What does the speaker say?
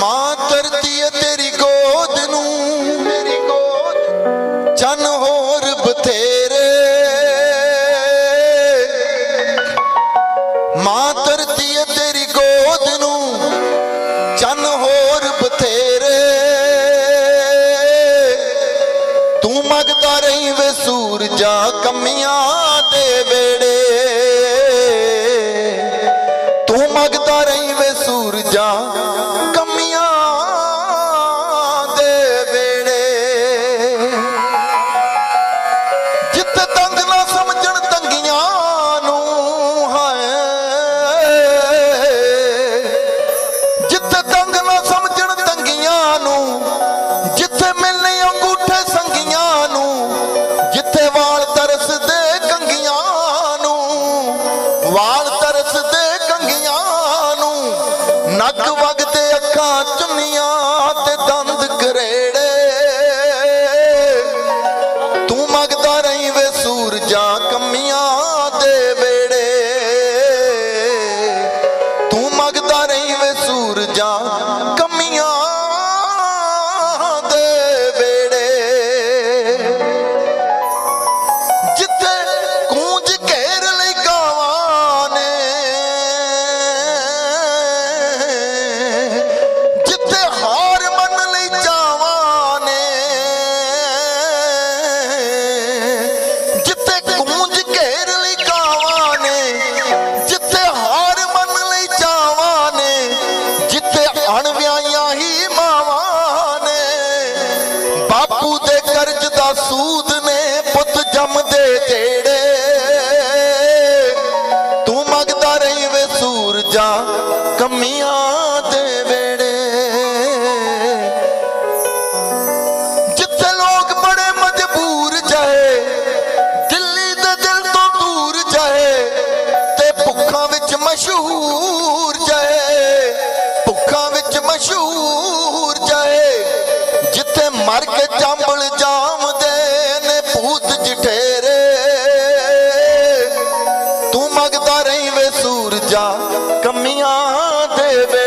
ਮਾਂ ਧਰਤੀ ਏ ਤੇਰੀ ਗੋਦ ਨੂੰ। ਮੇਰੀ ਗੋਦ ਚੰਨ ਹੋਰ ਬਥੇਰੇ। ਮਾਂ ਧਰਤੀ ਏ ਤੇਰੀ ਗੋਦ ਨੂੰ। ਚੰਨ ਹੋਰ ਬਥੇਰੇ। ਤੂੰ ਮੰਗਦਾ ਰਹੀ ਵੇ ਸੂਰਜਾ ਕਮੀਆਂ ਦੇ ਵੇੜੇ। ਤੂੰ ਮੰਗਦਾ ਰਹੀ ਵੇ ਸੂਰਜਾ ਨੱਕ ਵਗਦੇ ਅੱਖਾਂ ਕਰਕੇ ਚੰਬਲ ਜਾਮਦੇ ਨੇ ਭੂਤ ਜਠੇਰੇ। ਤੂੰ ਮੰਗਦਾ ਰਹੀਂ ਵੇ ਸੂਰਜਾ ਕਮੀਆਂ ਦੇਵੇ।